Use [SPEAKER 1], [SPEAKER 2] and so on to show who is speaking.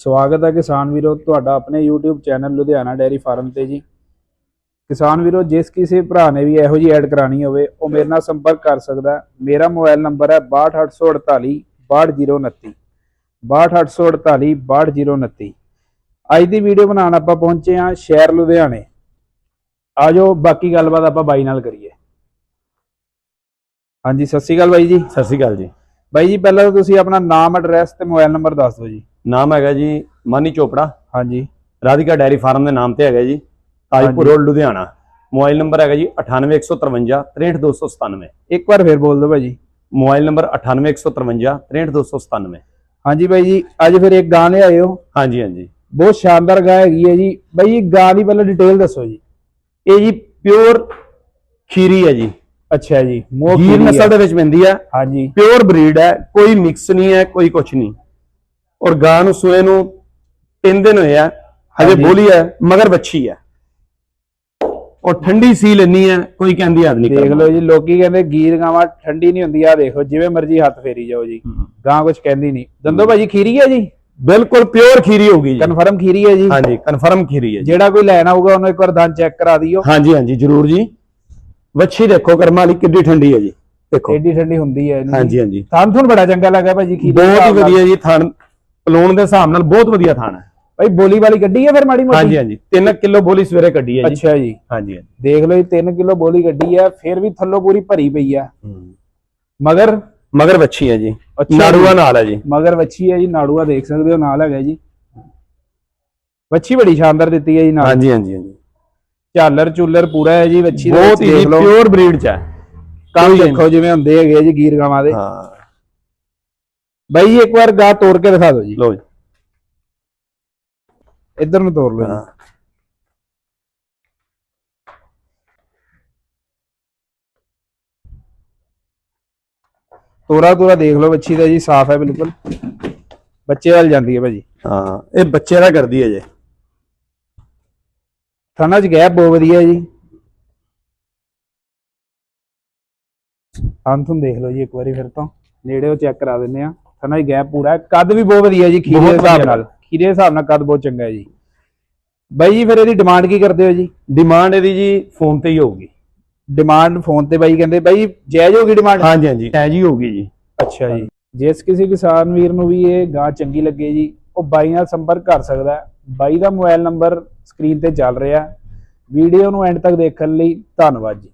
[SPEAKER 1] ਸਵਾਗਤ ਹੈ ਕਿਸਾਨ ਵੀਰੋ ਤੁਹਾਡਾ ਆਪਣੇ YouTube channel Ludhiana dairy farm ਤੇ ਜੀ। ਕਿਸਾਨ ਵੀਰੋ ਜਿਸ ਕਿਸੇ ਭਰਾ ਨੇ ਵੀ ਇਹੋ ਜੀ ਐਡ ਕਰਾਣੀ ਹੋਵੇ ਉਹ ਮੇਰੇ ਨਾਲ ਸੰਪਰਕ ਕਰ ਸਕਦਾ ਹੈ। ਮੇਰਾ ਮੋਬਾਈਲ ਨੰਬਰ ਹੈ 62848 62029 62848 62029 ਅੱਜ ਦੀ ਵੀਡੀਓ ਬਣਾਉਣ ਆਪਾਂ ਪਹੁੰਚੇ ਹਾਂ ਸ਼ਹਿਰ ਲੁਧਿਆਣੇ। ਆਜੋ ਬਾਕੀ ਗੱਲਬਾਤ ਆਪਾਂ ਬਾਈ ਨਾਲ ਕਰੀਏ। ਹਾਂਜੀ ਸਤਿ ਸ਼੍ਰੀ ਅਕਾਲ ਬਾਈ ਜੀ।
[SPEAKER 2] ਸਤਿ ਸ਼੍ਰੀ ਅਕਾਲ ਜੀ।
[SPEAKER 1] ਬਾਈ ਜੀ ਪਹਿਲਾਂ ਤਾਂ ਤੁਸੀਂ ਆਪਣਾ ਨਾਮ ਐਡਰੈਸ ਤੇ ਮੋਬਾਈਲ ਨੰਬਰ ਦੱਸ ਦਿਓ ਜੀ।
[SPEAKER 2] ਨਾਮ ਹੈਗਾ ਜੀ ਮਾਨੀ ਚੋਪੜਾ।
[SPEAKER 1] ਹਾਂਜੀ।
[SPEAKER 2] ਰਾਧਿਕਾ ਡੈਰੀ ਫਾਰਮ ਦੇ ਨਾਮ ਤੇ ਹੈਗਾ ਜੀ Tajpur road Ludhiana. Mobile number ਹੈਗਾ ਜੀ 98153 63297
[SPEAKER 1] ਇੱਕ ਵਾਰ ਫੇਰ ਬੋਲ ਦਿਓ ਭਾਜੀ।
[SPEAKER 2] ਮੋਬਾਈਲ ਨੰਬਰ 98153 63297
[SPEAKER 1] ਹਾਂਜੀ ਬਾਈ ਜੀ ਅੱਜ ਫਿਰ ਇੱਕ ਗਾਂ ਲਿਆਏ ਹੋ।
[SPEAKER 2] ਹਾਂਜੀ ਹਾਂਜੀ।
[SPEAKER 1] ਬਹੁਤ ਸ਼ਾਨਦਾਰ ਗਾਂ ਹੈਗੀ ਹੈ ਜੀ। ਜੀ ਗਾਂ ਦੀ ਪਹਿਲਾਂ ਡਿਟੇਲ ਦੱਸੋ ਜੀ।
[SPEAKER 2] ਇਹ ਜੀ ਪਿਓਰ ਖੀਰੀ ਹੈ ਜੀ।
[SPEAKER 1] ਅੱਛਾ ਜੀ ਮੋਹ ਖੀਰੀ
[SPEAKER 2] ਨਸਲ। ਦੇ ਵਿੱਚ ਪੈਂਦੀ ਹੈ
[SPEAKER 1] ਹਾਂਜੀ।
[SPEAKER 2] ਪਿਓਰ ਬਰੀਡ ਹੈ ਕੋਈ ਮਿਕਸ ਨਹੀਂ ਹੈ ਕੋਈ ਕੁਛ ਨਹੀਂ। ਔਰ ਗਾਂ ਨੂੰ ਸੂਏ ਨੂੰ 3 ਦਿਨ ਹੋਏ ਆ ਹਜੇ। ਬੋਲੀ ਹੈ ਮਗਰ ਬੱਚੀ ਹੈ। ਔਰ ਠੰਡੀ ਸੀਲ ਇੰਨੀ ਹੈ ਕੋਈ ਕਹਿੰਦੀ ਹੱਦ ਨਹੀਂ
[SPEAKER 1] ਦੇਖ। ਲਓ ਜੀ ਲੋਕੀ ਕਹਿੰਦੇ ਗੀਰ ਗਾਵਾਂ ਠੰਡੀ ਨਹੀਂ ਹੁੰਦੀ ਆ ਦੇਖੋ ਜਿਵੇਂ ਮਰਜ਼ੀ ਹੱਥ ਫੇਰੀ ਜਾਓ ਜੀ। ਗਾਂ ਕੁਝ ਕਹਿੰਦੀ ਨਹੀਂ। ਦੰਦੋ ਭਾਜੀ ਖੀਰੀ ਹੈ ਜੀ?
[SPEAKER 2] ਬਿਲਕੁਲ ਪਿਓਰ ਖੀਰੀ ਹੋਗੀ ਜੀ।
[SPEAKER 1] ਕਨਫਰਮ ਖੀਰੀ ਹੈ ਜੀ?
[SPEAKER 2] ਹਾਂਜੀ ਕਨਫਰਮ ਖੀਰੀ ਹੈ
[SPEAKER 1] ਜਿਹੜਾ ਕੋਈ ਲੈਣ ਆਊਗਾ ਉਹਨੂੰ ਇੱਕ ਵਾਰ ਦੰਦ ਚੈੱਕ ਕਰਾ ਦਿਓ।
[SPEAKER 2] ਹਾਂਜੀ ਹਾਂਜੀ ਜਰੂਰ ਜੀ। ਵੱਛੀ ਦੇਖੋ ਕਰਮਾਂ ਵਾਲੀ ਕਿੱਡੀ ਠੰਡੀ ਹੈ ਜੀ। ਦੇਖੋ।
[SPEAKER 1] ਏਡੀ ਠੰਡੀ ਹੁੰਦੀ ਹੈ
[SPEAKER 2] ਹਾਂਜੀ ਹਾਂਜੀ।
[SPEAKER 1] ਤੁਹਾਨੂੰ ਤੁਹਾਨੂੰ ਬੜਾ ਚੰਗਾ ਲੱਗਾ ਭਾਜੀ ਖੀਰੀ
[SPEAKER 2] ਬਹੁਤ ਹੀ। ਵਧੀਆ ਜੀ ਥਣ ਪਲੂਣ ਦੇ ਹਿਸਾਬ ਨਾਲ ਬਹੁਤ ਵਧੀਆ ਥਣ ਹੈ।
[SPEAKER 1] ਭਾਈ ਬੋਲੀ ਵਾਲੀ ਗੱਡੀ ਹੈ ਫਿਰ ਮਾੜੀ ਮੋਟੀ?
[SPEAKER 2] ਹਾਂਜੀ ਹਾਂਜੀ। 3 ਕਿਲੋ ਬੋਲੀ ਸਵੇਰੇ ਕੱਢੀ ਹੈ ਜੀ।
[SPEAKER 1] ਅੱਛਾ ਜੀ।
[SPEAKER 2] ਹਾਂਜੀ ਹਾਂਜੀ।
[SPEAKER 1] ਦੇਖ ਲਓ ਜੀ 3 ਕਿਲੋ ਬੋਲੀ ਗੱਡੀ ਆ ਫਿਰ ਵੀ ਥੱਲੋਂ ਪੂਰੀ ਭਰੀ ਪਈ ਆ। ਮਗਰ?
[SPEAKER 2] ਮਗਰ ਵੱਛੀ ਹੈ ਜੀ। ਨਾੜੂਆ। ਨਾਲ ਹੈ ਜੀ।
[SPEAKER 1] ਮਗਰ ਵੱਛੀ ਹੈ ਜੀ ਨਾੜੂਆ ਦੇਖ ਸਕਦੇ ਹੋ ਨਾਲ ਹੈਗਾ ਜੀ। ਵੱਛੀ ਬੜੀ ਸ਼ਾਨਦਾਰ ਦਿੱਤੀ ਹੈ ਜੀ ਨਾਲ।
[SPEAKER 2] ਹਾਂਜੀ ਹਾਂਜੀ ਹਾਂਜੀ।
[SPEAKER 1] ਝਾਲਰ ਚੂਲਰ ਪੂਰਾ ਹੈ ਜੀ ਵੱਛੀ ਦੇ
[SPEAKER 2] ਬਹੁਤ ਹੀ ਪਿਓਰ ਬਰੀਡ ਚ ਹੈ।
[SPEAKER 1] ਕੰਮ ਦੇਖੋ ਜਿਵੇਂ ਹੁੰਦੇ ਹੈਗੇ ਜੀ ਗੀਰ ਗਾਵਾਂ ਦੇ।
[SPEAKER 2] ਹਾਂ।
[SPEAKER 1] ਬਾਈ ਜੀ ਇੱਕ ਵਾਰ ਗਾ ਤੋੜ ਕੇ ਦਿਖਾ ਦਿਓ ਜੀ।
[SPEAKER 2] ਲੋ ਜੀ।
[SPEAKER 1] ਇੱਧਰ ਨੂੰ ਤੋੜ ਲਓ ਜੀ।
[SPEAKER 2] ਹਾਂ।
[SPEAKER 1] ਤੋਰਾ ਤੋਰਾ ਦੇਖ ਲਓ ਵੱਛੀ ਦਾ ਜੀ ਸਾਫ਼ ਹੈ ਬਿਲਕੁਲ। ਬੱਚੇ ਵੱਲ ਜਾਂਦੀ ਹੈ ਭਾਜੀ।
[SPEAKER 2] ਹਾਂ ਇਹ ਬੱਚੇ ਦਾ ਕਰਦੀ ਹੈ ਜੀ।
[SPEAKER 1] ਥਾਣਾ 'ਚ ਗੈਪ ਬਹੁਤ ਵਧੀਆ ਜੀ। ਅੰਤਮ ਦੇਖ ਲਓ ਜੀ ਇੱਕ ਵਾਰੀ ਫਿਰ ਤੋਂ। ਨੇੜੇ ਉਹ ਚੈੱਕ ਕਰਾ ਦਿੰਦੇ ਆ। ਥਾਣਾ 'ਚ ਗੈਪ ਪੂਰਾ ਹੈ। ਕੱਦ ਵੀ ਬਹੁਤ ਵਧੀਆ ਜੀ ਖੀਰੇ ਦੇ
[SPEAKER 2] ਬਹੁਤ
[SPEAKER 1] ਹਿਸਾਬ
[SPEAKER 2] ਵਧੀਆ।
[SPEAKER 1] ਨਾਲ। ਖੀਰੇ ਦੇ ਹਿਸਾਬ ਨਾਲ ਕੱਦ ਬਹੁਤ ਚੰਗਾ ਹੈ ਜੀ। ਬਾਈ ਜੀ ਫਿਰ ਇਹਦੀ ਡਿਮਾਂਡ ਕੀ ਕਰਦੇ ਹੋ ਜੀ?
[SPEAKER 2] ਡਿਮਾਂਡ ਇਹਦੀ ਜੀ ਫੋਨ ਤੇ ਹੀ ਹੋਊਗੀ।
[SPEAKER 1] ਡਿਮਾਂਡ ਫੋਨ ਤੇ ਬਾਈ ਕਹਿੰਦੇ ਬਾਈ ਜਾਇਜ਼ ਹੋਗੀ ਡਿਮਾਂਡ
[SPEAKER 2] ਹਾਂਜੀ ਹਾਂਜੀ। ਐ ਜੀ ਹੋਊਗੀ ਜੀ।
[SPEAKER 1] ਅੱਛਾ ਜੀ। ਜਿਸ ਕਿਸੇ ਕਿਸਾਨ ਵੀਰ ਨੂੰ ਵੀ ਇਹ ਗਾਂ ਚੰਗੀ ਲੱਗੇ ਜੀ ਉਹ ਬਾਈ ਨਾਲ ਸੰਪਰਕ ਕਰ ਸਕਦਾ ਹੈ। ਬਾਈ ਦਾ ਮੋਬਾਈਲ ਨੰਬਰ ਸਕਰੀਨ ਤੇ ਚੱਲ ਰਿਹਾ ਵੀਡੀਓ ਨੂੰ ਐਂਡ ਤੱਕ ਦੇਖਣ ਲਈ ਧੰਨਵਾਦ ਜੀ।